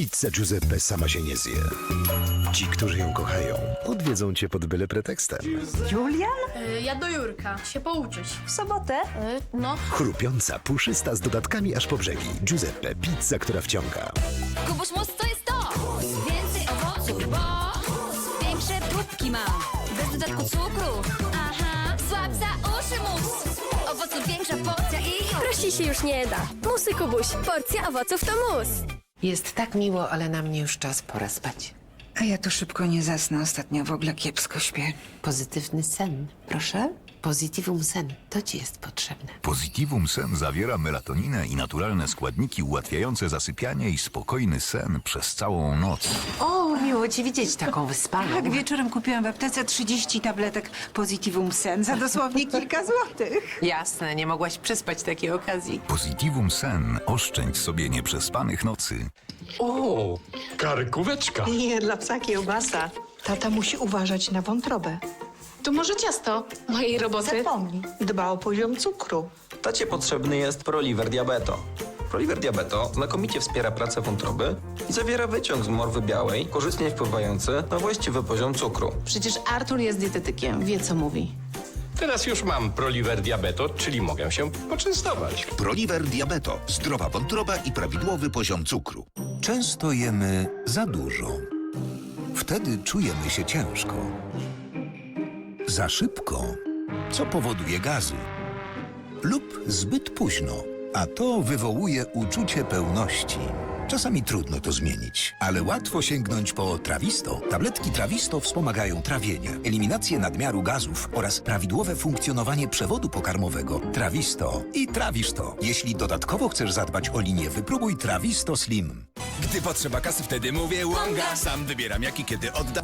Pizza Giuseppe sama się nie zje. Ci, którzy ją kochają, odwiedzą cię pod byle pretekstem. Julian? Y, ja do Jurka, się pouczyć. W sobotę? Y, no, Chrupiąca, puszysta z dodatkami aż po brzegi. Giuseppe, pizza, która wciąga. Kubuś Mus to jest to! Więcej owoców, bo większe próbki ma. Bez dodatku cukru. Aha, słab za uszy mus. Owoców większa porcja i... Prości się już nie da. Musy Kubuś, porcja owoców to mus. Jest tak miło, ale na mnie już czas, pora spać. A ja tu szybko nie zasnę, ostatnio w ogóle kiepsko śpię. Pozytywny sen, proszę? Positivum sen, to ci jest potrzebne. Positivum Sen zawiera melatoninę i naturalne składniki ułatwiające zasypianie i spokojny sen przez całą noc. O, miło ci widzieć taką wyspaną. Tak, wieczorem kupiłam w aptece 30 tabletek Positivum Sen za dosłownie kilka złotych. Jasne, nie mogłaś przespać takiej okazji. Positivum Sen oszczędź sobie nieprzespanych nocy. O, karkóweczka. Nie, dla psa kiełbasa. Tata musi uważać na wątrobę. Tu może ciasto mojej roboty. Zapomnij, dba o poziom cukru. Tacie potrzebny jest Proliver Diabeto. Proliver Diabeto znakomicie wspiera pracę wątroby i zawiera wyciąg z morwy białej, korzystnie wpływający na właściwy poziom cukru. Przecież Artur jest dietetykiem, wie co mówi. Teraz już mam Proliver Diabeto, czyli mogę się poczęstować. Proliver Diabeto. Zdrowa wątroba i prawidłowy poziom cukru. Często jemy za dużo. Wtedy czujemy się ciężko. Za szybko, co powoduje gazy. Lub zbyt późno, a to wywołuje uczucie pełności. Czasami trudno to zmienić, ale łatwo sięgnąć po Trawisto. Tabletki Trawisto wspomagają trawienie, eliminację nadmiaru gazów oraz prawidłowe funkcjonowanie przewodu pokarmowego. Trawisto i trawisz to. Jeśli dodatkowo chcesz zadbać o linię, wypróbuj Trawisto Slim. Gdy potrzeba kasy, wtedy mówię łąga. Sam wybieram jak i kiedy odda.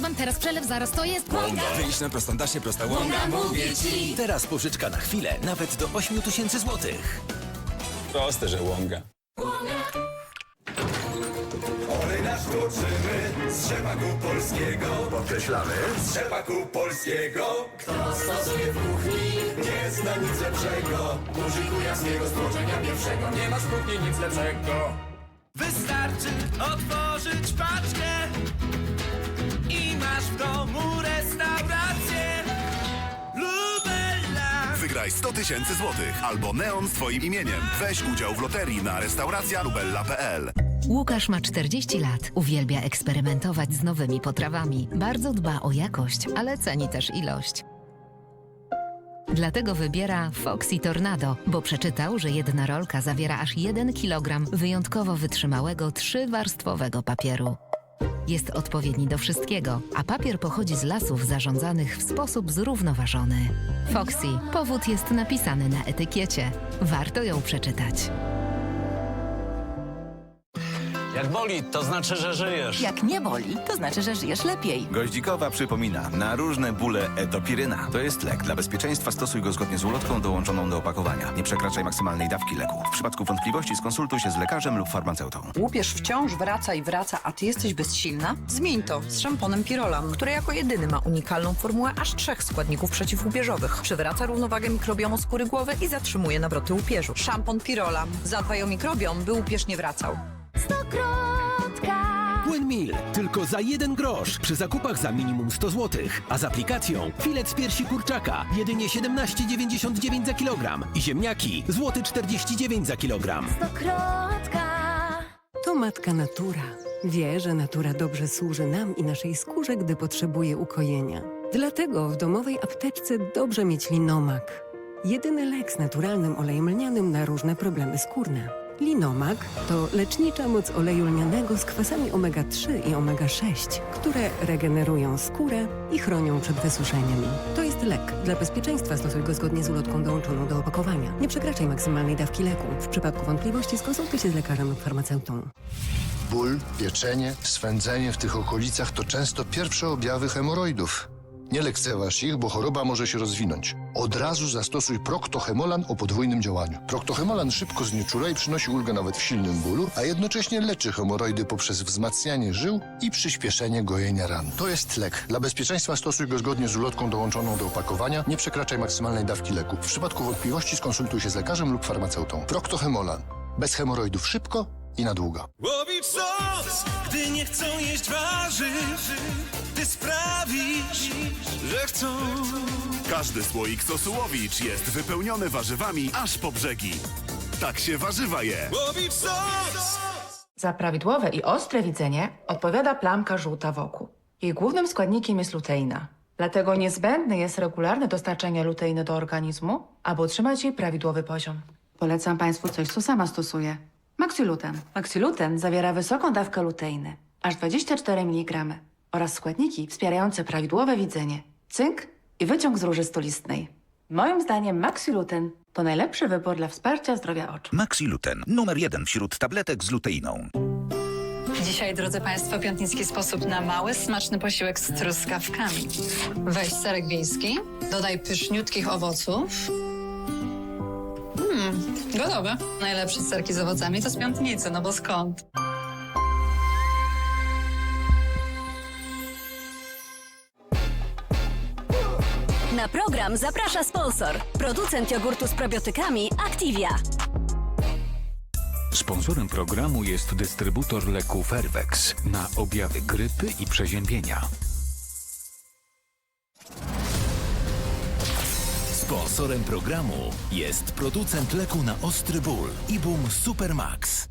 Wam teraz przelew, zaraz to jest łąga. Wyjść na prostą dasie, prosta łąga. mówię ci. Teraz pożyczka na chwilę, nawet do 8 tysięcy złotych. Proste, że łąga. Olej nasz toczymy z rzepaku polskiego. Podkreślamy. Z rzepaku polskiego. Kto stosuje w kuchni, nie zna nic lepszego. Użyj kujawskiego stworzenia pierwszego. Nie masz w kuchni nic lepszego. Wystarczy otworzyć paczkę i masz w domu restaurację. Lubella. Wygraj 100 tysięcy złotych albo neon z twoim imieniem. Weź udział w loterii na restauracja.lubella.pl. Łukasz ma 40 lat. Uwielbia eksperymentować z nowymi potrawami. Bardzo dba o jakość, ale ceni też ilość. Dlatego wybiera Foxy Tornado, bo przeczytał, że jedna rolka zawiera aż 1 kg wyjątkowo wytrzymałego trzywarstwowego papieru. Jest odpowiedni do wszystkiego, a papier pochodzi z lasów zarządzanych w sposób zrównoważony. Foxy, powód jest napisany na etykiecie. Warto ją przeczytać. Jak boli, to znaczy, że żyjesz. Jak nie boli, to znaczy, że żyjesz lepiej. Goździkowa przypomina, na różne bóle etopiryna. To jest lek. Dla bezpieczeństwa stosuj go zgodnie z ulotką dołączoną do opakowania. Nie przekraczaj maksymalnej dawki leku. W przypadku wątpliwości skonsultuj się z lekarzem lub farmaceutą. Łupież wciąż wraca i wraca, a ty jesteś bezsilna? Zmień to z szamponem Pirolan, który jako jedyny ma unikalną formułę aż trzech składników przeciwłupieżowych. Przywraca równowagę mikrobiomu skóry głowy i zatrzymuje nawroty łupieżu. Szampon Pirolan. Zadbaj o mikrobiom, by łupież nie wracał. Płyn Mil. Tylko za jeden grosz przy zakupach za minimum 100 zł. A z aplikacją filet z piersi kurczaka jedynie 17,99 za kilogram. I ziemniaki złoty 49 za kilogram. To matka natura. Wie, że natura dobrze służy nam i naszej skórze, gdy potrzebuje ukojenia. Dlatego w domowej apteczce dobrze mieć linomak. Jedyny lek z naturalnym olejem lnianym na różne problemy skórne. Linomak to lecznicza moc oleju lnianego z kwasami omega-3 i omega-6, które regenerują skórę i chronią przed wysuszeniem. To jest lek. Dla bezpieczeństwa stosuj go zgodnie z ulotką dołączoną do opakowania. Nie przekraczaj maksymalnej dawki leku. W przypadku wątpliwości skonsultuj się z lekarzem lub farmaceutą. Ból, pieczenie, swędzenie w tych okolicach to często pierwsze objawy hemoroidów. Nie lekceważ ich, bo choroba może się rozwinąć. Od razu zastosuj Proctohemolan o podwójnym działaniu. Proctohemolan szybko znieczula i przynosi ulgę nawet w silnym bólu, a jednocześnie leczy hemoroidy poprzez wzmacnianie żył i przyspieszenie gojenia ran. To jest lek. Dla bezpieczeństwa stosuj go zgodnie z ulotką dołączoną do opakowania. Nie przekraczaj maksymalnej dawki leku. W przypadku wątpliwości skonsultuj się z lekarzem lub farmaceutą. Proctohemolan. Bez hemoroidów szybko i na długo. Łowicz sos, gdy nie chcą jeść warzyw Ty sprawisz, że chcą Każdy słoik sosu Łowicz jest wypełniony warzywami aż po brzegi. Tak się warzywa je. Łowicz sos Za prawidłowe i ostre widzenie odpowiada plamka żółta wokół. Jej głównym składnikiem jest luteina. Dlatego niezbędne jest regularne dostarczanie luteiny do organizmu, aby utrzymać jej prawidłowy poziom. Polecam Państwu coś, co sama stosuję. Maxiluten. Maxiluten zawiera wysoką dawkę luteiny, aż 24 mg, oraz składniki wspierające prawidłowe widzenie, cynk i wyciąg z róży stolistnej. Moim zdaniem Maxiluten to najlepszy wybór dla wsparcia zdrowia oczu. Maxiluten, numer jeden wśród tabletek z luteiną. Dzisiaj, drodzy Państwo, piątnicki sposób na mały, smaczny posiłek z truskawkami. Weź serek wiejski, dodaj pyszniutkich owoców. Gotowe. Najlepsze serki z owocami to z piątnicy, no bo skąd? Na program zaprasza sponsor. Producent jogurtu z probiotykami Activia. Sponsorem programu jest dystrybutor leku Fervex na objawy grypy i przeziębienia. Sponsorem programu jest producent leku na ostry ból Ibum Supermax.